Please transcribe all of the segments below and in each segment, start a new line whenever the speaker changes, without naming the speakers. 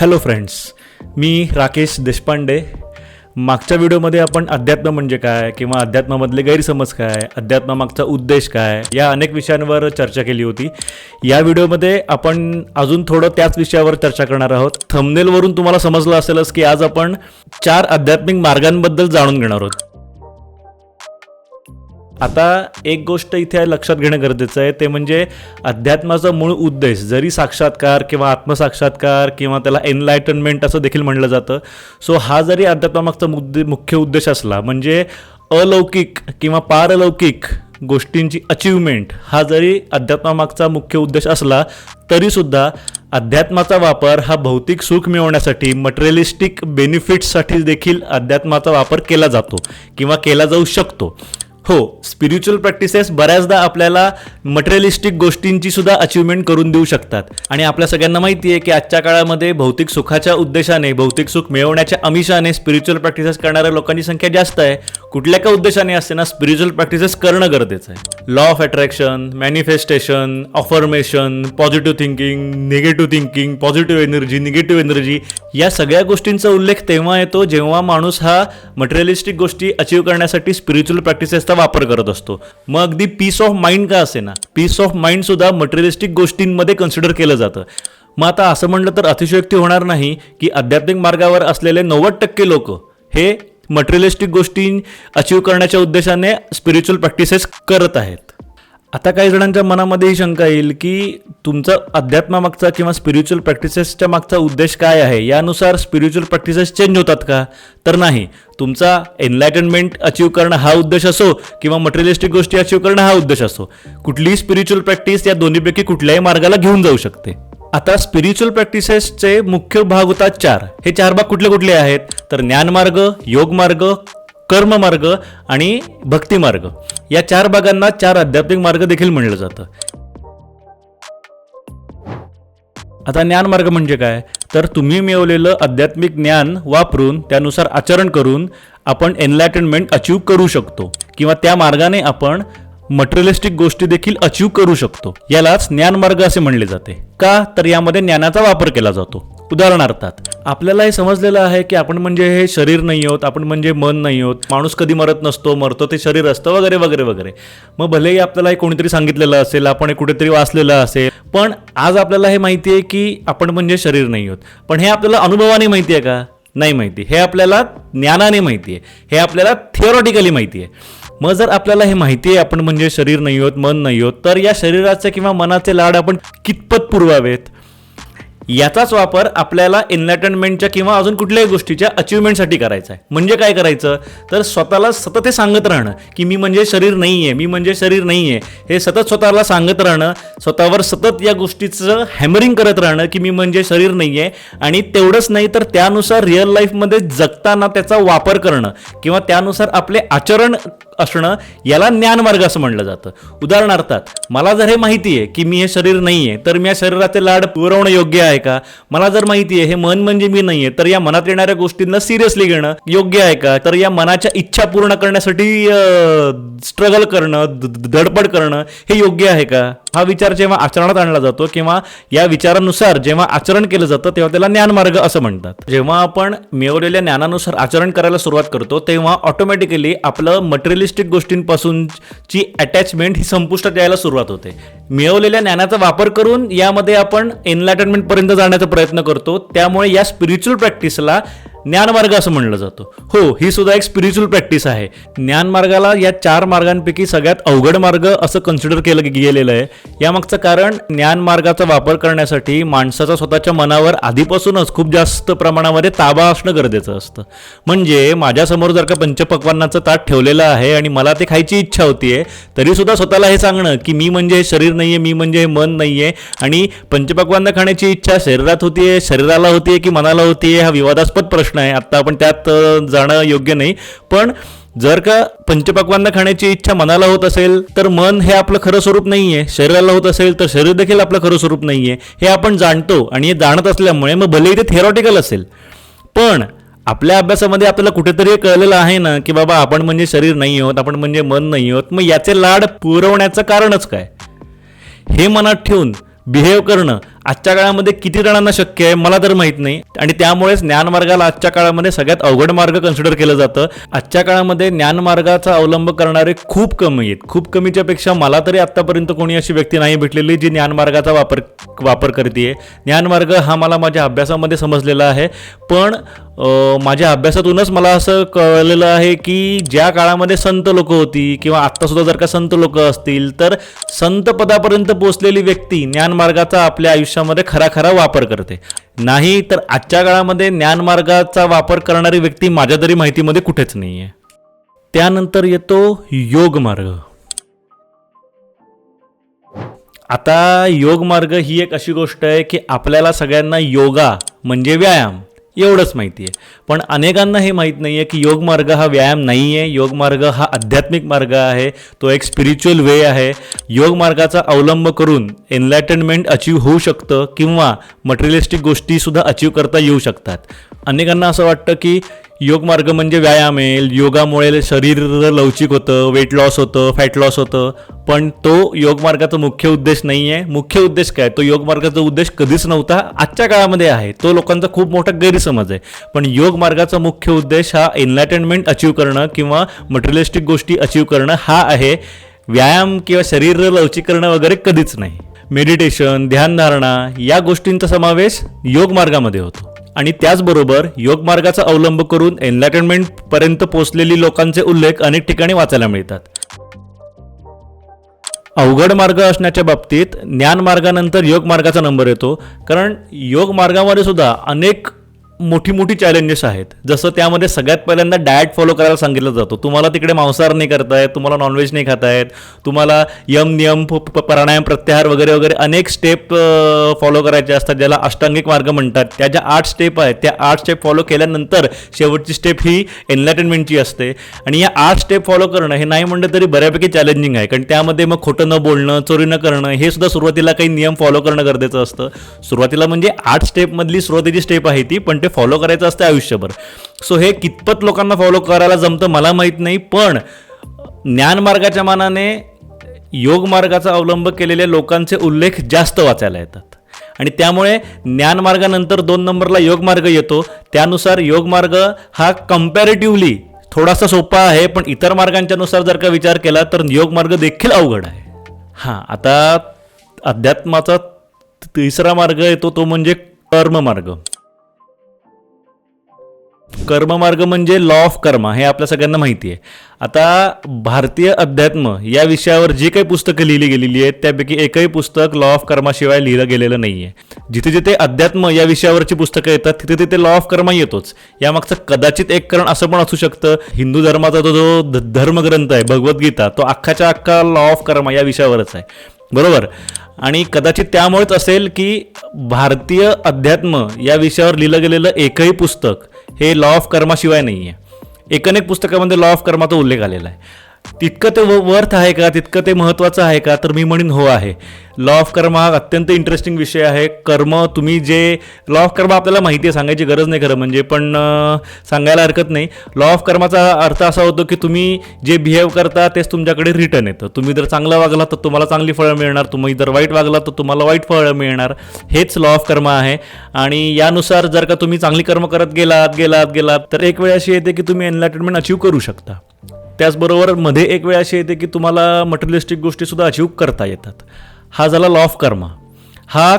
Hello friends मी राकेश देशपांडे. मागच्या व्हिडिओमध्ये आपण अध्यात्म म्हणजे काय किंवा अध्यात्मामधले गैरसमज काय अध्यात्मामागचा उद्देश काय या अनेक विषयांवर चर्चा केली होती. या व्हिडिओमध्ये आपण अजून थोडं त्याच विषयावर चर्चा करणार आहोत. थंबनेलवरून तुम्हाला समजलं असेलच की आज आपण चार आध्यात्मिक मार्गांबद्दल जाणून घेणार आहोत. आता एक गोष्ट इथे लक्षात घेणं गरजेचं आहे ते म्हणजे अध्यात्माचा मूळ उद्देश जरी साक्षात्कार किंवा आत्मसाक्षात्कार किंवा त्याला एनलायटनमेंट असं देखील म्हणलं जातं सो हा जरी अध्यात्मामागचा मुद्दे मुख्य उद्देश असला म्हणजे अलौकिक किंवा पारलौकिक गोष्टींची अचीवमेंट हा जरी अध्यात्मामागचा मुख्य उद्देश असला तरीसुद्धा अध्यात्माचा वापर हा भौतिक सुख मिळवण्यासाठी मटेरियलिस्टिक बेनिफिट्ससाठी देखील अध्यात्माचा वापर केला जातो किंवा केला जाऊ शकतो. हो स्पिरिच्युअल प्रॅक्टिसेस बऱ्याचदा आपल्याला मटेरियलिस्टिक गोष्टींची सुद्धा अचिव्हमेंट करून देऊ शकतात. आणि आपल्या सगळ्यांना माहिती आहे की आजच्या काळामध्ये भौतिक सुखाच्या उद्देशाने भौतिक सुख मिळवण्याच्या अमिषाने स्पिरिच्युअल प्रॅक्टिसेस करणाऱ्या लोकांची संख्या जास्त आहे. कुठल्या का उद्देशाने असते ना स्पिरिच्युअल प्रॅक्टिसेस करणं गरजेचं आहे. Law of attraction manifestation affirmation positive thinking negative thinking positive energy negative energy या सगळ्या गोष्टींचा उल्लेख तेव्हा येतो जेव्हा माणूस हा मटेरियलिस्टिक गोष्टी अचीव करण्यासाठी स्पिरिच्युअल प्रॅक्टिसेसचा वापर करत असतो. मग अगदी पीस ऑफ माइंड का असे ना पीस ऑफ माइंड सुद्धा मटेरियलिस्टिक गोष्टींमध्ये कन्सिडर केलं जातं. मग आता असं म्हणलं तर अतिशयोक्ती होणार नाही की आध्यात्मिक मार्गावर असलेले नव्वद टक्के लोक हे मटेरियलिस्टिक गोष्टी अचीव करण्याच्या उद्देशाने स्पिरिच्युअल प्रॅक्टिसेस करत आहेत. आता काही जणांच्या मनामध्ये ही शंका येईल की तुमचा अध्यात्मामागचा किंवा स्पिरिच्युअल प्रॅक्टिसेसच्या मागचा उद्देश काय आहे? यानुसार स्पिरिच्युअल प्रॅक्टिसेस चेंज होतात का? तर नाही. तुमचा एनलायटनमेंट अचीव करणं हा उद्देश असो किंवा मटेरियलिस्टिक गोष्टी अचीव करणं हा उद्देश असो. कुठलीही स्पिरिच्युअल प्रॅक्टिस या दोन्हीपैकी कुठल्याही मार्गाला घेऊन जाऊ शकते. आता स्पिरिच्युअल प्रॅक्टिसेसचे मुख्य भाग होतात चार. हे चार भाग कुठले कुठले आहेत? तर ज्ञानमार्ग योगमार्ग कर्ममार्ग आणि भक्तिमार्ग. या चार भागांना चार आध्यात्मिक मार्ग देखील म्हणलं जातं. आता ज्ञानमार्ग म्हणजे काय? तर तुम्ही मिळवलेलं आध्यात्मिक ज्ञान वापरून त्यानुसार आचरण करून आपण एनलायटनमेंट अचीव करू शकतो. किंवा त्या मार्गाने आपण मटेरियलिस्टिक गोष्टी देखील अचीव करू शकतो. यालाच ज्ञानमार्ग असे म्हणले जाते. का? तर यामध्ये ज्ञानाचा वापर केला जातो. उदाहरणार्थात आपल्याला हे समजलेलं आहे की आपण म्हणजे हे शरीर नाही आहोत आपण म्हणजे मन नाही आहोत माणूस कधी मरत नसतो मरतो ते शरीर असतं वगैरे वगैरे वगैरे. मग भलेही आपल्याला हे कोणीतरी सांगितलेलं असेल आपण हे कुठेतरी वाचलेलं असेल पण आज आपल्याला हे माहिती आहे की आपण म्हणजे शरीर नाही आहोत पण हे आपल्याला अनुभवाने माहिती आहे का? नाही माहिती. हे आपल्याला ज्ञानाने माहिती आहे. हे आपल्याला थिअरॉटिकली माहिती आहे. मग जर आपल्याला हे माहिती आहे आपण म्हणजे शरीर नाही आहोत मन नाही आहोत तर या शरीराचे किंवा मनाचे लाड आपण कितपत पुरवावेत? याचाच वापर आपल्याला एनलायटनमेंटच्या किंवा अजून कुठल्याही गोष्टीच्या अचिव्हमेंटसाठी करायचा आहे म्हणजे काय करायचं? तर स्वतःला सतत हे सांगत राहणं की मी म्हणजे शरीर नाही आहे मी म्हणजे शरीर नाही आहे हे सतत स्वतःला सांगत राहणं स्वतःवर सतत या गोष्टीचं हॅमरिंग करत राहणं की मी म्हणजे शरीर नाही आहे आणि तेवढंच नाही तर त्यानुसार रिअल लाईफमध्ये जगताना त्याचा वापर करणं किंवा त्यानुसार आपले आचरण असणं याला ज्ञानमार्ग असं म्हणलं जातं. उदाहरणार्थात मला जर हे माहिती आहे की मी हे शरीर नाही आहे तर मी या शरीराचे लाड पुरवणं योग्य आहे का? मला जर माहिती आहे हे मन म्हणजे मी नाही आहे तर या मनात येणाऱ्या गोष्टींना सिरियसली घेणं योग्य आहे का? तर या मनाच्या इच्छा पूर्ण करण्यासाठी स्ट्रगल करणं धडपड करणं हे योग्य आहे का? हा विचार जेव्हा आचरणात आणला जातो किंवा या विचारानुसार जेव्हा आचरण केलं जातं तेव्हा त्याला ज्ञानमार्ग असं म्हणतात. जेव्हा आपण मिळवलेल्या ज्ञानानुसार आचरण करायला सुरुवात करतो तेव्हा ऑटोमॅटिकली आपलं मटेरियलिस्टिक गोष्टींपासूनची अटॅचमेंट ही संपुष्टात यायला सुरुवात होते. मिळवलेल्या ज्ञानाचा वापर करून यामध्ये आपण एनलायटनमेंटपर्यंत जाण्याचा प्रयत्न करतो. त्यामुळे या स्पिरिच्युअल प्रॅक्टिसला ज्ञानमार्ग असं म्हणलं जातं. हो ही सुद्धा एक स्पिरिच्युअल प्रॅक्टिस आहे. ज्ञानमार्गाला या चार मार्गांपैकी सगळ्यात अवघड मार्ग असं कन्सिडर केलं गेलेलं आहे. यामागचं कारण ज्ञानमार्गाचा वापर करण्यासाठी माणसाचा स्वतःच्या मनावर आधीपासूनच खूप जास्त प्रमाणामध्ये ताबा असणं गरजेचं असतं. म्हणजे माझ्यासमोर जर का पंचपक्वांनाचं ताट ठेवलेलं आहे आणि मला ते खायची इच्छा होतीये तरी सुद्धा स्वतःला हे सांगणं की मी म्हणजे हे शरीर नाहीये मी म्हणजे हे मन नाहीये आणि पंचपक्वान्न खाण्याची इच्छा शरीरात होतीये शरीराला होतीये की मनाला होतीये हा विवादास्पद प्रश्न आहे. आत्ता आपण त्यात जाणं योग्य नाही. पण जर का पंचपक्वांना खाण्याची इच्छा मनाला होत असेल तर मन हे आपलं खरं स्वरूप नाहीये. शरीराला होत असेल तर शरीर देखील आपलं खरं स्वरूप नाहीये. हे आपण जाणतो आणि हे जाणत असल्यामुळे मग भलेही ते थेरॉटिकल असेल. पण आपल्या अभ्यासामध्ये आपल्याला कुठेतरी कळलेलं आहे ना की बाबा आपण म्हणजे शरीर नाही आहोत आपण म्हणजे मन नाही आहोत मग याचे लाड पुरवण्याचं कारणच काय? हे मनात ठेवून बिहेव करणं आजच्या काळामध्ये किती जणांना शक्य आहे मला तर माहीत नाही. आणि त्यामुळेच ज्ञानमार्गाला आजच्या काळामध्ये सगळ्यात अवघड मार्ग कन्सिडर केलं जातं. आजच्या काळामध्ये ज्ञानमार्गाचा अवलंब करणारे खूप कमी आहेत. खूप कमीच्या पेक्षा मला तरी आत्तापर्यंत कोणी अशी व्यक्ती नाही भेटलेली जी ज्ञानमार्गाचा वापर वापर करते ज्ञानमार्ग हा मला माझ्या अभ्यासामध्ये समजलेला आहे. पण माझ्या अभ्यासातूनच मला असं कळलेलं आहे की ज्या काळामध्ये संत लोक होती किंवा आत्तासुद्धा जर का संत लोक असतील तर संत पदापर्यंत पोचलेली व्यक्ती ज्ञानमार्गाचा आपल्या आयुष्यामध्ये खरा खरा वापर करते. नाही तर आजच्या काळामध्ये ज्ञानमार्गाचा वापर करणारी व्यक्ती माझ्या तरी माहितीमध्ये कुठेच नाही आहे त्यानंतर येतो योग मार्ग. आता योग मार्ग ही एक अशी गोष्ट आहे की आपल्याला सगळ्यांना योगा म्हणजे व्यायाम. एवढंच माहिती आहे. पण अनेकांना हे माहीत नाही आहे की योगमार्ग हा व्यायाम नाही आहे योगमार्ग हा आध्यात्मिक मार्ग आहे. तो एक स्पिरिच्युअल वे आहे. योग मार्गाचा अवलंब करून एनलायटनमेंट अचीव होऊ शकतं किंवा मटेरियलिस्टिक गोष्टीसुद्धा अचीव करता येऊ शकतात. अनेकांना असं वाटतं की योग मार्ग म्हणजे व्यायाम आहे योगामुळे शरीर लवचिक होतं वेट लॉस होतं फॅट लॉस होतं. पण तो योग मार्गाचा मुख्य उद्देश नाही आहे मुख्य उद्देश काय? तो योग मार्गाचा उद्देश कधीच नव्हता. आजच्या काळामध्ये आहे. तो लोकांचा खूप मोठा गैरसमज आहे. पण योग मार्गाचा मुख्य उद्देश हा एनलायटनमेंट अचीव करणं किंवा मटेरियलिस्टिक गोष्टी अचीव करणं हा आहे. व्यायाम किंवा शरीर लवचिक करणं वगैरे कधीच नाही. मेडिटेशन ध्यानधारणा या गोष्टींचा समावेश योग मार्गामध्ये होतो. आणि त्याचबरोबर योग मार्गाचा अवलंब करून एनलायटनमेंट पर्यंत पोहोचलेली लोकांचे उल्लेख अनेक ठिकाणी वाचायला मिळतात. अवघड मार्ग असण्याच्या बाबतीत ज्ञान मार्गानंतर योग मार्गाचा नंबर येतो. कारण योग मार्गामध्ये सुद्धा अनेक मोठी मोठी चॅलेंजेस आहेत. जसं त्यामध्ये सगळ्यात पहिल्यांदा डाएट फॉलो करायला सांगितलं जातो. तुम्हाला तिकडे मांसाहार नाही करतायत तुम्हाला नॉनव्हेज नाही खातायत तुम्हाला यम नियम प्राणायाम प्रत्याहार वगैरे वगैरे अनेक स्टेप फॉलो करायचे असतात ज्याला अष्टांगिक मार्ग म्हणतात. त्या ज्या आठ स्टेप आहेत त्या आठ स्टेप फॉलो केल्यानंतर शेवटची स्टेप ही एनलायटनमेंटची असते. आणि या आठ स्टेप फॉलो करणं हे नाही म्हणलं तरी बऱ्यापैकी चॅलेंजिंग आहे. कारण त्यामध्ये मग खोटं न बोलणं चोरी न करणं हे सुद्धा सुरुवातीला काही नियम फॉलो करणं गरजेचं असतं. सुरुवातीला म्हणजे आठ स्टेपमधली सुरुवातीची स्टेप आहे ती पण ते फॉलो करायचं असतं आयुष्यभर. सो हे कितपत लोकांना फॉलो करायला जमतं मला माहीत नाही पण ज्ञानमार्गाच्या मानाने योग मार्गाचा अवलंब केलेल्या लोकांचे उल्लेख जास्त वाचायला येतात. आणि त्यामुळे ज्ञानमार्गानंतर दोन नंबरला योग मार्ग येतो. त्यानुसार योगमार्ग हा कम्पॅरेटिव्हली थोडासा सोपा आहे पण इतर मार्गांच्यानुसार जर का विचार केला तर योग मार्ग देखील अवघड आहे. हां आता अध्यात्माचा तिसरा मार्ग येतो तो म्हणजे कर्ममार्ग कर्ममार्ग म्हणजे लॉ ऑफ कर्मा हे आपल्या सगळ्यांना माहिती आहे. आता भारतीय अध्यात्म या विषयावर जी काही पुस्तकं लिहिली गेलेली आहेत त्यापैकी एकही पुस्तक लॉ ऑफ कर्माशिवाय लिहिलं गेलेलं नाही आहे जिथे जिथे अध्यात्म या विषयावरची पुस्तकं येतात तिथे तिथे लॉ ऑफ कर्मा येतोच. यामागचं कदाचित एक कारण असं पण असू शकतं हिंदू धर्माचा तो जो धर्मग्रंथ आहे भगवद्गीता तो अख्खाच्या अख्खा लॉ ऑफ कर्मा या विषयावरच आहे. बरोबर? आणि कदाचित त्यामुळेच असेल की भारतीय अध्यात्म या विषयावर लिहिलं गेलेलं एकही पुस्तक हे लॉ ऑफ कर्माशिवाय नाही आहे एकनेक पुस्तकामध्ये लॉ ऑफ कर्माचा उल्लेख आलेला आहे. तितकं ते वर्थ आहे का तितकं ते महत्त्वाचं आहे का तर मी म्हणेन हो आहे. लॉ ऑफ कर्म हा अत्यंत इंटरेस्टिंग विषय आहे. कर्म तुम्ही जे लॉ ऑफ कर्म आपल्याला माहिती आहे सांगायची गरज नाही खरं म्हणजे पण सांगायला हरकत नाही. लॉ ऑफ कर्माचा अर्थ असा होतो की तुम्ही जे बिहेव करता तेच तुमच्याकडे रिटर्न येतं. तुम्ही जर चांगलं वागला तर तुम्हाला चांगली फळं मिळणार. तुम्ही जर वाईट वागला तर तुम्हाला वाईट फळं मिळणार. हेच लॉ ऑफ कर्म आहे. आणि यानुसार जर का तुम्ही चांगली कर्म करत गेलात गेलात गेलात तर एक वेळ अशी येते की तुम्ही एनलायटनमेंट अचीव करू शकता. त्याचबरोबरमध्ये एक वेळ अशी येते की तुम्हाला मटेरियलिस्टिक गोष्टीसुद्धा अचीव करता येतात. हा झाला लॉ ऑफ कर्मा हा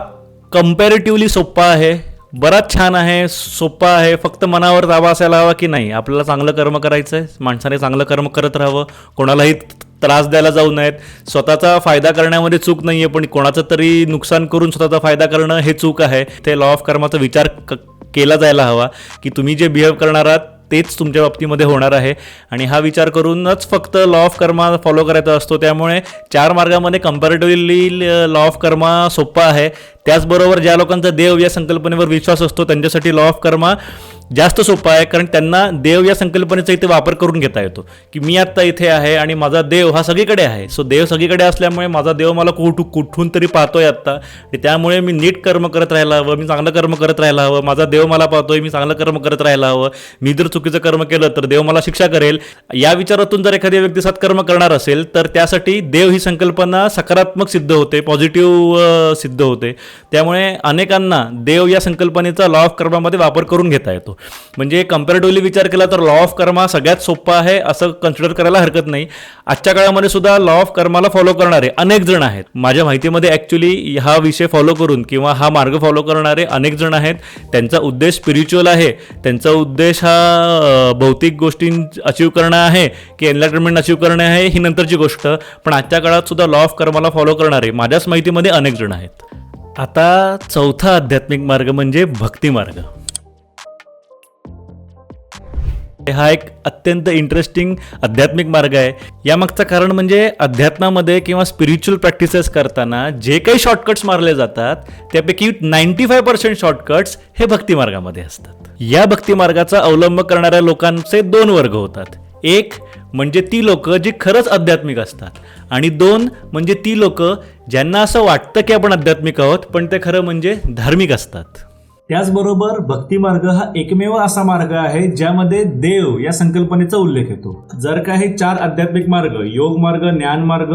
कम्पॅरेटिव्हली सोप्पा आहे. बराच छान आहे सोप्पा आहे. फक्त मनावर ताबा असायला हवा की नाही? आपल्याला चांगलं कर्म करायचं आहे माणसाने चांगलं कर्म करत राहावं. कोणालाही त्रास द्यायला जाऊ नयेत. स्वतःचा फायदा करण्यामध्ये चूक नाही आहे पण कोणाचं तरी नुकसान करून स्वतःचा फायदा करणं हे चूक आहे. ते लॉ ऑफ कर्माचा विचार क केला जायला हवा की तुम्ही जे बिहेव करणार आहात तेच तुमच्या बाबतीमध्ये होणार आहे. आणि हा विचार करूनच फक्त लॉ ऑफ कर्मा फॉलो करायचा असतो. त्यामुळे चार मार्गामध्ये कम्पॅरेटिव्हली लॉ ऑफ कर्मा सोपा आहे. त्याचबरोबर ज्या लोकांचा देव या संकल्पनेवर विश्वास असतो त्यांच्यासाठी लॉ ऑफ कर्मा जास्त सोपा आहे कारण त्यांना देव या संकल्पनेचा इथे वापर करून घेता येतो. की मी आत्ता इथे आहे आणि माझा देव हा सगळीकडे आहे. सो देव सगळीकडे असल्यामुळे माझा देव मला कुठू कुठून तरी पाहतोय आत्ता. त्यामुळे मी नीट कर्म करत राहायला हवं मी चांगलं कर्म करत राहायला हवं माझा देव मला पाहतोय मी चांगलं कर्म करत राहायला हवं. मी जर चुकीचं कर्म केलं तर देव मला शिक्षा करेल. या विचारातून जर एखादी व्यक्ती सत्कर्म करणार असेल तर त्यासाठी देव ही संकल्पना सकारात्मक सिद्ध होते पॉझिटिव्ह सिद्ध होते. त्यामुळे अनेकांना देव या संकल्पनेचा लॉ ऑफ कर्मामध्ये वापर करून घेता येतो. म्हणजे कम्पॅरेटिव्हली विचार केला तर लॉ ऑफ कर्मा सगळ्यात सोपा आहे असं कन्सिडर करायला हरकत नाही. आजच्या काळामध्ये सुद्धा लॉ ऑफ कर्माला फॉलो करणारे अनेक जण आहेत. माझ्या माहितीमध्ये ॲक्च्युली हा विषय फॉलो करून किंवा हा मार्ग फॉलो करणारे अनेक जण आहेत. त्यांचा उद्देश स्पिरिच्युअल आहे. त्यांचा उद्देश हा भौतिक गोष्टी अचीव करणं आहे की एनलायटनमेंट अचीव करणे आहे ही नंतरची गोष्ट. पण आजच्या काळात सुद्धा लॉ ऑफ कर्माला फॉलो करणारे माझ्याच माहितीमध्ये अनेक जण आहेत. आता चौथा आध्यात्मिक मार्ग म्हणजे भक्ती मार्ग. हा एक अत्यंत इंटरेस्टिंग आध्यात्मिक मार्ग आहे. यामागचं कारण म्हणजे अध्यात्मामध्ये किंवा स्पिरिच्युअल प्रॅक्टिसेस करताना जे काही शॉर्टकट्स मारले जातात त्यापैकी नाईन्टी फाय पर्सेंट शॉर्टकट्स हे भक्ती मार्गामध्ये असतात. या भक्ती मार्गाचा अवलंब करणाऱ्या लोकांचे दोन वर्ग होतात. एक म्हणजे ती लोकं जी खरंच आध्यात्मिक असतात. आणि दोन म्हणजे ती लोकं ज्यांना असं वाटतं की आपण आध्यात्मिक आहोत पण ते खरं म्हणजे धार्मिक असतात.
त्याचबरोबर भक्ती मार्ग हा एकमेव असा मार्ग आहे ज्यामध्ये देव या संकल्पनेचा उल्लेख येतो. जर का हे चार आध्यात्मिक मार्ग योग मार्ग ज्ञान मार्ग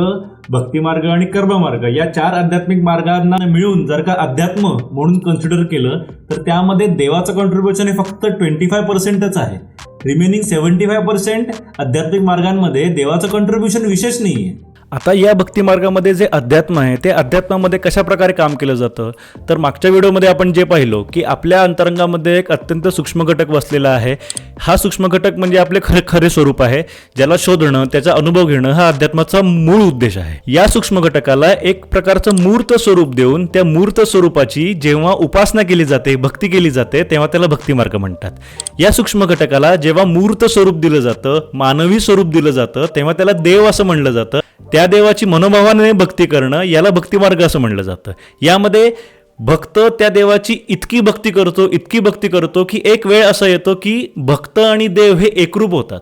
भक्ती मार्ग आणि कर्म मार्ग या चार आध्यात्मिक मार्गांना मिळून जर का अध्यात्म म्हणून कन्सिडर केलं तर त्यामध्ये देवाचं कॉन्ट्रीब्युशन हे फक्त ट्वेंटी फाय पर्सेंटच आहे. रिमेनिंग सेव्हन्टी फाय पर्सेंट आध्यात्मिक मार्गांमध्ये देवाचं कॉन्ट्रीब्युशन विशेष नाही आहे
आता या भक्तिमार्गामध्ये जे अध्यात्म आहे ते अध्यात्मामध्ये कशा प्रकारे काम केलं जातं? तर मागच्या व्हिडिओमध्ये आपण जे पाहिलो की आपल्या अंतरंगामध्ये एक अत्यंत सूक्ष्म घटक बसलेला आहे. हा सूक्ष्म घटक म्हणजे आपले खरे खरे स्वरूप आहे ज्याला शोधणं त्याचा अनुभव घेणं हा अध्यात्माचा मूळ उद्देश आहे. या सूक्ष्म घटकाला एक प्रकारचं मूर्त स्वरूप देऊन त्या मूर्त स्वरूपाची जेव्हा उपासना केली जाते भक्ती केली जाते तेव्हा त्याला भक्तिमार्ग म्हणतात. या सूक्ष्म घटकाला जेव्हा मूर्त स्वरूप दिलं जातं मानवी स्वरूप दिलं जातं तेव्हा त्याला देव असं म्हणलं जातं. त्या देवाची मनोभावाने भक्ती करणं याला भक्तिमार्ग असं म्हणलं जातं. यामध्ये भक्त त्या देवाची इतकी भक्ती करतो इतकी भक्ती करतो की एक वेळ असा येतो की भक्त आणि देव हे एकरूप होतात.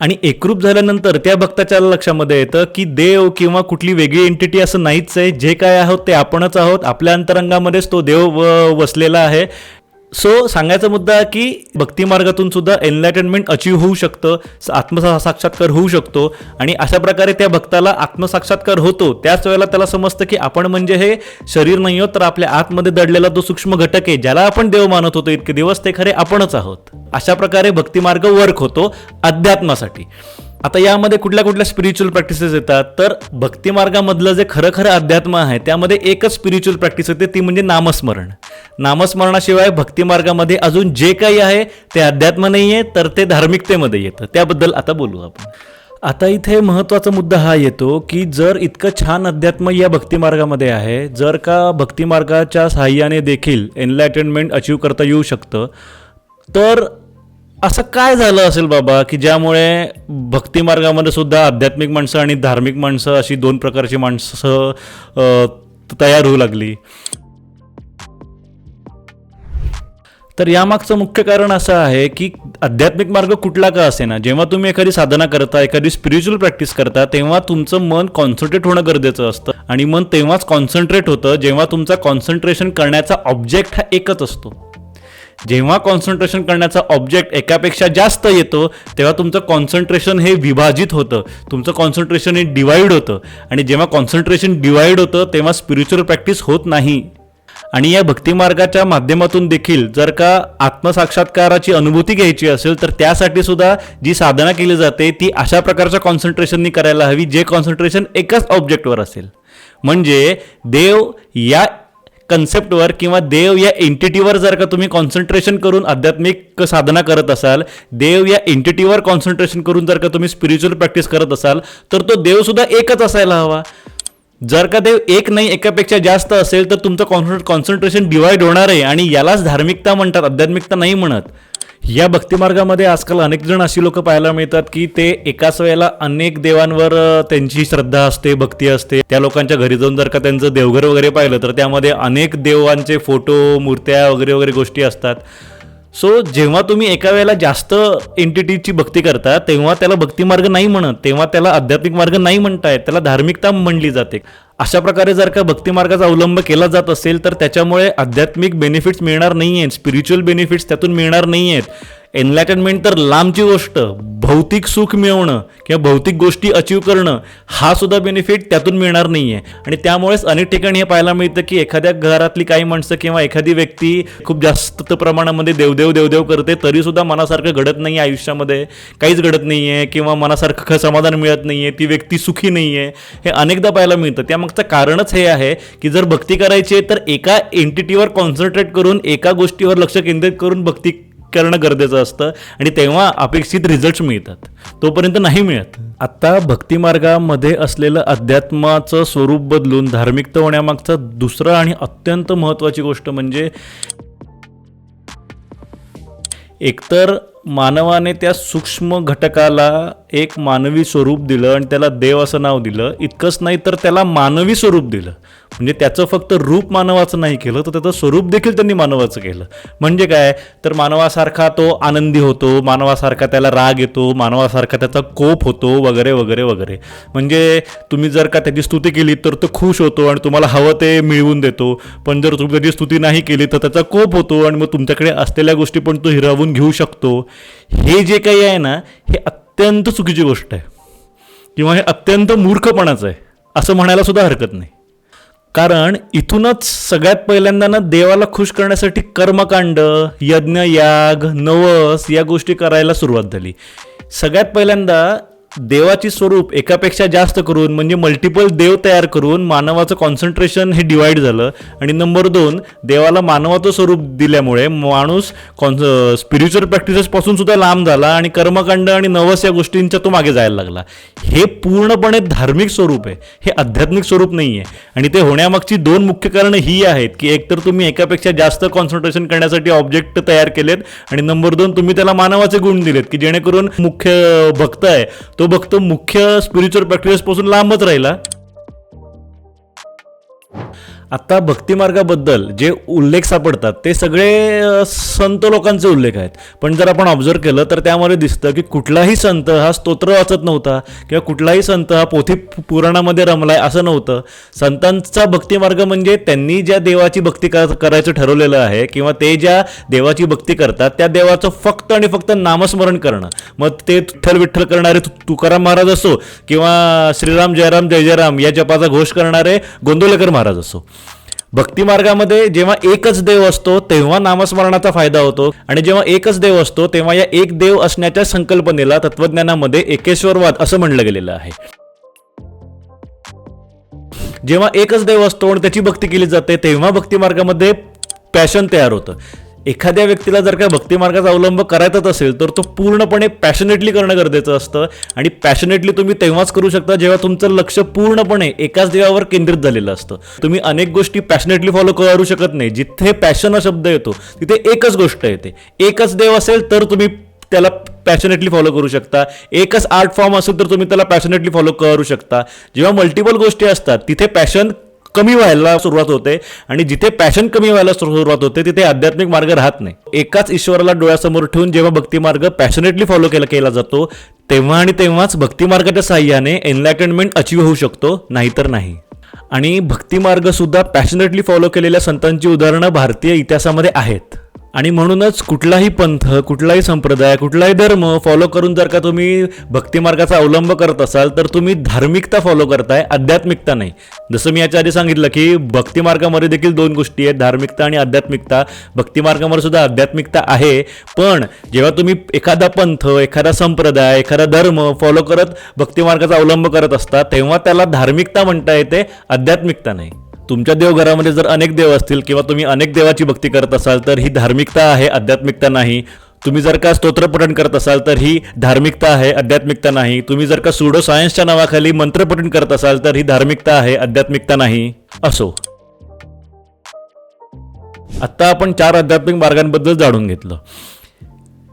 आणि एकरूप झाल्यानंतर त्या भक्ताच्या लक्षामध्ये येतं की देव किंवा कुठली वेगळी एंटिटी असं नाहीच आहे. जे काय आहोत ते आपणच आहोत. आपल्या अंतरंगामध्येच तो देव वसलेला आहे. सो सांगायचा मुद्दा की भक्ती मार्गातून सुद्धा एनलायटनमेंट अचीव होऊ शकतं आत्मसाक्षात्कार होऊ शकतो आणि अशा प्रकारे त्या भक्ताला आत्मसाक्षात्कार होतो. त्याच वेळेला त्याला समजतं की आपण म्हणजे हे शरीर नाही आहोत तर आपल्या आतमध्ये दडलेला तो सूक्ष्म घटक आहे ज्याला आपण देव मानत होतो. इतके दिवस ते खरे आपणच आहोत. अशा प्रकारे भक्तिमार्ग वर्क होतो अध्यात्मासाठी. आता यामध्ये कुठल्या कुठल्या स्पिरिच्युअल प्रॅक्टिसेस येतात? तर भक्तिमार्गामधलं जे खरं खरं अध्यात्म आहे त्यामध्ये एकच स्पिरिच्युअल प्रॅक्टिस येते ती म्हणजे नामस्मरण. नामस्मरणाशिवाय भक्तिमार्गामध्ये अजून जे काही आहे ते अध्यात्म नाही आहे तर ते धार्मिकतेमध्ये येतं. त्याबद्दल आता बोलू आपण. आता इथे महत्त्वाचा मुद्दा हा येतो की जर इतकं छान अध्यात्म या भक्तिमार्गामध्ये आहे जर का भक्तिमार्गाच्या सहाय्याने साहाय्याने देखील एनलायटनमेंट अचीव करता येऊ शकतं तर असं काय झालं असेल बाबा की ज्यामुळे भक्तिमार्गामध्ये सुद्धा आध्यात्मिक माणसं आणि धार्मिक माणसं अशी दोन प्रकारची माणसं तयार होऊ लागली? तर यामागचं मुख्य कारण असं आहे की आध्यात्मिक मार्ग कुठला का असेना? जेव्हा तुम्ही एखादी साधना करता एखादी स्पिरिच्युअल प्रॅक्टिस करता तेव्हा तुमचं मन कॉन्सन्ट्रेट होणं गरजेचं असतं. आणि मन तेव्हाच कॉन्सन्ट्रेट होतं जेव्हा तुमचा कॉन्सन्ट्रेशन करण्याचा ऑब्जेक्ट हा एकच असतो. जेव्हा कॉन्सन्ट्रेशन करण्याचा ऑब्जेक्ट एकापेक्षा जास्त येतो तेव्हा तुमचं कॉन्सन्ट्रेशन हे विभाजित होतं. तुमचं कॉन्सन्ट्रेशन हे डिवाईड होतं. आणि जेव्हा कॉन्सन्ट्रेशन डिवाईड होतं तेव्हा स्पिरिच्युअल प्रॅक्टिस होत नाही. आणि या भक्तिमार्गाच्या माध्यमातून देखील जर का आत्मसाक्षात्काराची अनुभूती घ्यायची असेल तर त्यासाठी सुद्धा जी साधना केली जाते ती अशा प्रकारच्या कॉन्सन्ट्रेशननी करायला हवी जे कॉन्सन्ट्रेशन एकाच ऑब्जेक्टवर असेल. म्हणजे देव या कन्सेप्टवर किंवा देव या एंटिटीवर जर का तुम्ही कॉन्सन्ट्रेशन करून आध्यात्मिक साधना करत असाल देव या एंटिटीवर कॉन्सन्ट्रेशन करून जर का तुम्ही स्पिरिच्युअल प्रॅक्टिस करत असाल तर तो देव सुद्धा एकच असायला हवा. जर का देव एक नाही एकापेक्षा जास्त असेल तर तुमचं कॉन्सन्ट्रे कॉन्सन्ट्रेशन डिवाइड होणार आहे आणि यालाच धार्मिकता म्हणतात आध्यात्मिकता नाही म्हणत. या भक्तिमार्गामध्ये आजकाल अनेक जण अशी लोक पाहायला मिळतात की ते एकाच वेळेला अनेक देवांवर त्यांची श्रद्धा असते भक्ती असते. त्या लोकांच्या घरी जाऊन जर का त्यांचं देवघर वगैरे पाहिलं तर त्यामध्ये अनेक देवांचे फोटो मूर्त्या वगैरे वगैरे गोष्टी असतात. सो जेव्हा तुम्ही एका वेळेला जास्त एंटिटीची भक्ती करता तेव्हा त्याला भक्तिमार्ग नाही म्हणत तेव्हा त्याला आध्यात्मिक मार्ग नाही म्हणताय त्याला धार्मिकता म्हणली जाते. अशा प्रकारे जर का भक्तिमार्गाचा अवलंब केला जात असेल तर त्याच्यामुळे आध्यात्मिक बेनिफिट्स मिळणार नाही आहेत स्पिरिच्युअल बेनिफिट्स त्यातून मिळणार नाही आहेत एनलायटनमेंट तर लांबची गोष्ट भौतिक सुख मिळवणं किंवा भौतिक गोष्टी अचीव करणं हा सुद्धा बेनिफिट त्यातून मिळणार नाही आहे आणि त्यामुळेच अनेक ठिकाणी हे पाहायला मिळतं की एखाद्या घरातली काही माणसं किंवा एखादी व्यक्ती खूप जास्त प्रमाणामध्ये देवदेव देवदेव करते तरीसुद्धा मनासारखं घडत नाही आहे आयुष्यामध्ये. काहीच घडत नाही आहे किंवा मनासारखं समाधान मिळत नाही आहे ती व्यक्ती सुखी नाही आहे हे अनेकदा पाहायला मिळतं. त्यामागचं कारणच हे आहे की जर भक्ती करायची आहे तर एका एंटिटीवर कॉन्सन्ट्रेट करून एका गोष्टीवर लक्ष केंद्रित करून भक्ती करणं गरजेचं असतं आणि तेव्हा अपेक्षित रिझल्ट मिळतात. तोपर्यंत नाही मिळत. आत्ता भक्तिमार्गामध्ये असलेलं अध्यात्माचं स्वरूप बदलून धार्मिकता होण्यामागचं दुसरं आणि अत्यंत महत्त्वाची गोष्ट म्हणजे एकतर मानवाने त्या सूक्ष्म घटकाला एक मानवी स्वरूप दिलं आणि त्याला देव असं नाव दिलं इतकंच नाही तर त्याला मानवी स्वरूप दिलं. म्हणजे त्याचं फक्त रूप मानवाचं नाही केलं तर त्याचं स्वरूप देखील त्यांनी मानवाचं केलं. म्हणजे काय? तर मानवासारखा तो आनंदी होतो मानवासारखा त्याला राग येतो मानवासारखा त्याचा कोप होतो वगैरे वगैरे वगैरे. म्हणजे तुम्ही जर का त्याची स्तुती केली तर तो खुश होतो आणि तुम्हाला हवं ते मिळवून देतो. पण जर तुम्ही त्याची स्तुती नाही केली तर त्याचा कोप होतो आणि मग तुमच्याकडे असलेल्या गोष्टी पण तो हिरावून घेऊ शकतो. हे जे काही आहे ना हे अत्यंत चुकीची गोष्ट आहे. किंवा हे अत्यंत मूर्खपणाचं आहे. असं म्हणायला सुद्धा हरकत नाही. कारण इथूनच सगळ्यात पहिल्यांदा ना देवाला खुश करण्यासाठी कर्मकांड यज्ञ याग नवस या गोष्टी करायला सुरुवात झाली. सगळ्यात पहिल्यांदा देवाची स्वरूप एकापेक्षा जास्त करून म्हणजे मल्टिपल देव तयार करून मानवाचं कॉन्सन्ट्रेशन हे डिवाईड झालं. आणि नंबर दोन देवाला मानवाचं स्वरूप दिल्यामुळे माणूस कॉन्स स्पिरिच्युअल प्रॅक्टिसेसपासून सुद्धा लांब झाला आणि कर्मकांड आणि नवस या गोष्टींच्या तो मागे जायला लागला. हे पूर्णपणे धार्मिक स्वरूप आहे. हे आध्यात्मिक स्वरूप नाही आहे आणि ते होण्यामागची दोन मुख्य कारणं ही आहेत की एकतर तुम्ही एकापेक्षा जास्त कॉन्सन्ट्रेशन करण्यासाठी ऑब्जेक्ट तयार केलेत आणि नंबर दोन तुम्ही त्याला मानवाचे गुण दिलेत की जेणेकरून मुख्य भक्त आहे तो बघतो मुख्य स्पिरिच्युअल प्रॅक्टिसेसपासून लांबच राहिला. आत्ता भक्तिमार्गाबद्दल जे उल्लेख सापडतात ते सगळे संत लोकांचे उल्लेख आहेत. पण जर आपण ऑब्झर्व केलं तर त्यामध्ये दिसतं की कुठलाही संत हा स्तोत्र वाचत नव्हता किंवा कुठलाही संत हा पोथी पुराणामध्ये रमलाय असं नव्हतं. संतांचा भक्तिमार्ग म्हणजे त्यांनी ज्या देवाची भक्ती कर- करायचं ठरवलेलं आहे किंवा ते ज्या देवाची भक्ती करतात त्या देवाचं फक्त आणि फक्त नामस्मरण करणं. मग ते विठ्ठल विठ्ठल करणारे तु- तुकाराम महाराज असो किंवा श्रीराम जयराम जय जयराम या जपाचा घोष करणारे गोंदवलेकर महाराज असो. भक्तिमार्गामध्ये जेव्हा एकच देव असतो तेव्हा नामस्मरणाचा फायदा होतो. आणि जेव्हा एकच देव असतो तेव्हा या एक देव असण्याच्या संकल्पनेला तत्वज्ञानामध्ये एकेश्वरवाद असं म्हणलं गेलेलं आहे. जेव्हा एकच देव असतो आणि त्याची भक्ती केली जाते तेव्हा भक्तिमार्गामध्ये पॅशन तयार होतं. एखाद्या व्यक्तीला जर का भक्तिमार्गाचा अवलंब करायचाच असेल तर तो पूर्णपणे पॅशनेटली करणं गरजेचं असतं. आणि पॅशनेटली तुम्ही तेव्हाच करू शकता जेव्हा तुमचं लक्ष पूर्णपणे एकाच देवावर केंद्रित झालेलं असतं. तुम्ही अनेक गोष्टी पॅशनेटली फॉलो करू शकत नाही. जिथे पॅशन हा शब्द येतो तिथे एकच गोष्ट येते. एकच देव असेल तर तुम्ही त्याला पॅशनेटली फॉलो करू शकता. एकच आर्ट फॉर्म असेल तर तुम्ही त्याला पॅशनेटली फॉलो करू शकता. जेव्हा मल्टिपल गोष्टी असतात तिथे पॅशन कमी व्हायला सुरुवात होते आणि जिथे पॅशन कमी व्हायला सुरुवात होते तिथे आध्यात्मिक मार्ग राहत नाही. एकाच ईश्वराला डोळ्यासमोर ठेवून जेव्हा भक्तिमार्ग पॅशनेटली फॉलो केला केला जातो तेव्हा आणि तेव्हाच भक्तिमार्गाच्या साह्याने एनलायटनमेंट अचीव होऊ शकतो नाहीतर नाही. आणि भक्तिमार्ग सुद्धा पॅशनेटली फॉलो केलेल्या संतांची उदाहरणं भारतीय इतिहासामध्ये आहेत. आणि म्हणूनच कुठलाही पंथ कुठलाही संप्रदाय कुठलाही धर्म फॉलो करून जर का तुम्ही भक्तिमार्गाचा अवलंब करत असाल तर तुम्ही धार्मिकता फॉलो करताय आध्यात्मिकता नाही. जसं मी याच्या आधी सांगितलं की भक्तिमार्गामध्ये देखील दोन गोष्टी आहेत धार्मिकता आणि आध्यात्मिकता. भक्तिमार्गामध्ये सुद्धा आध्यात्मिकता आहे पण जेव्हा तुम्ही एखादा पंथ एखादा संप्रदाय एखादा धर्म फॉलो करत भक्तिमार्गाचा अवलंब करत असता तेव्हा त्याला धार्मिकता म्हणता येते आध्यात्मिकता नाही. तुमच्या देवघरामध्ये जर अनेक देव असतील किंवा तुम्ही अनेक देवाची भक्ती करत असाल तर ही धार्मिकता आहे आध्यात्मिकता नाही. तुम्ही जर का स्तोत्रपठण करत असाल तर ही धार्मिकता आहे आध्यात्मिकता नाही. तुम्ही जर का सुडो सायन्सच्या नावाखाली मंत्रपठण करत असाल तर ही धार्मिकता आहे आध्यात्मिकता नाही. असो. आत्ता आपण चार आध्यात्मिक मार्गांबद्दल जाणून घेतलं.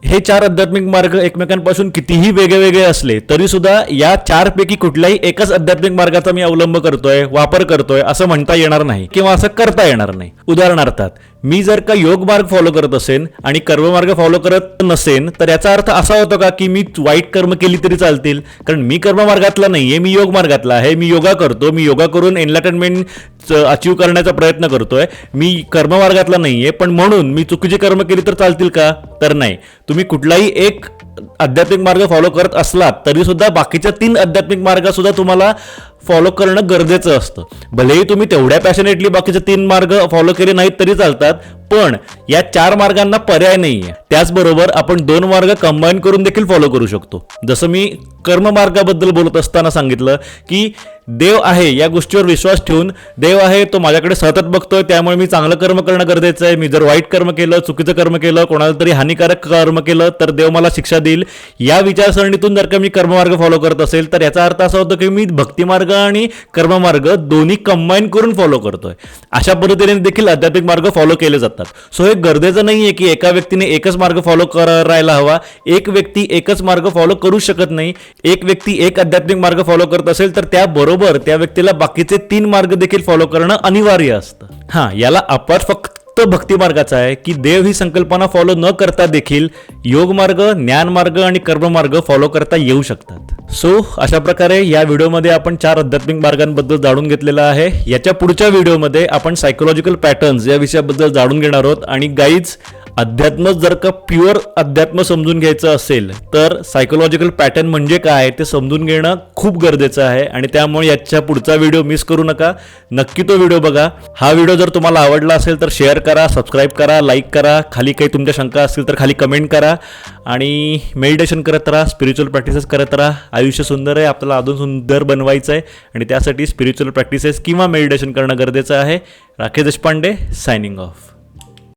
हे चार आध्यात्मिक मार्ग एकमेकांपासून कितीही वेगळे असले तरी सुद्धा या चारपैकी कुठल्याही एकच आध्यात्मिक मार्गाचा मी अवलंब करतोय वापर करतोय असं म्हणता येणार नाही किंवा असं करता येणार नाही. उदाहरणार्थात मी जर का योग मार्ग फॉलो करत असेन आणि कर्ममार्ग फॉलो करत नसेन तर याचा अर्थ असा होतो का की मी वाईट कर्म केली तरी चालतील? कारण मी कर्ममार्गातला नाहीये मी योग मार्गातला आहे मी योगा करतो मी योगा करून एनलायटनमेंट अचीव करण्याचा प्रयत्न करतोय मी कर्ममार्गातला नाहीये पण म्हणून मी चुकीची कर्म केली तर चालतील का? तर नाही. तुम्ही कुठलाही एक आध्यात्मिक मार्ग फॉलो करत असलात तरीसुद्धा बाकीच्या तीन आध्यात्मिक मार्गसुद्धा तुम्हाला फॉलो करणं गरजेचं असतं. भलेही तुम्ही तेवढ्या पॅशनेटली बाकीचे तीन मार्ग फॉलो केले नाहीत तरी चालतात पण या चार मार्गांना पर्याय नाही आहे त्याचबरोबर आपण दोन मार्ग कंबाईन करून देखील फॉलो करू शकतो. जसं मी कर्ममार्गाबद्दल बोलत असताना सांगितलं की देव आहे या गोष्टीवर विश्वास ठेवून देव आहे तो माझ्याकडे सतत बघतोय त्यामुळे मी चांगलं कर्म करणं गरजेचं आहे मी जर वाईट कर्म केलं चुकीचं कर्म केलं कोणाला तरी हानिकारक कर्म केलं तर देव मला शिक्षा देईल. या विचारसरणीतून जर का मी कर्ममार्ग फॉलो करत असेल तर याचा अर्थ असा होतो की मी भक्तिमार्ग आणि कर्ममार्ग दोन्ही कंबाईन करून फॉलो करतोय. अशा पद्धतीने देखील आध्यात्मिक मार्ग फॉलो केले जातात. सो हे गरजेचं नाही आहे की एका व्यक्तीने एकच मार्ग फॉलो करायला हवा. एक व्यक्ती एकच मार्ग फॉलो करू शकत नाही. एक व्यक्ती एक आध्यात्मिक मार्ग फॉलो करत असेल तर त्याबरोबर त्या व्यक्तीला बाकीचे तीन मार्ग देखील फॉलो करणं अनिवार्य असतं. हां याला आपण फक्त फक्त भक्तिमार्गाचा आहे की देव ही संकल्पना फॉलो न करता देखील योगमार्ग ज्ञानमार्ग आणि कर्म मार्ग फॉलो करता येऊ शकतात. सो अशा प्रकारे या व्हिडिओमध्ये आपण चार आध्यात्मिक मार्गांबद्दल जाणून घेतलेलं आहे. याच्या पुढच्या व्हिडिओमध्ये आपण सायकोलॉजिकल पॅटर्न्स या विषयाबद्दल जाणून घेणार आहोत आणि गाईज अध्यात्म जर का प्युअर अध्यात्म समजून घ्यायचं असेल तर सायकोलॉजिकल पॅटर्न म्हणजे काय ते समजून घेणं खूप गरजेचं आहे. आणि त्यामुळे याच्या पुढचा व्हिडिओ मिस करू नका. नक्की तो व्हिडिओ बघा. हा व्हिडिओ जर तुम्हाला आवडला असेल तर शेअर करा सबस्क्राईब करा लाईक करा. खाली काही तुमच्या शंका असतील तर खाली कमेंट करा. आणि मेडिटेशन करत राहा स्पिरिच्युअल प्रॅक्टिसेस करत राहा. आयुष्य सुंदर आहे आपल्याला अजून सुंदर बनवायचं आहे आणि त्यासाठी स्पिरिच्युअल प्रॅक्टिसेस किंवा मेडिटेशन करणं गरजेचं आहे. Rakesh Deshpande signing off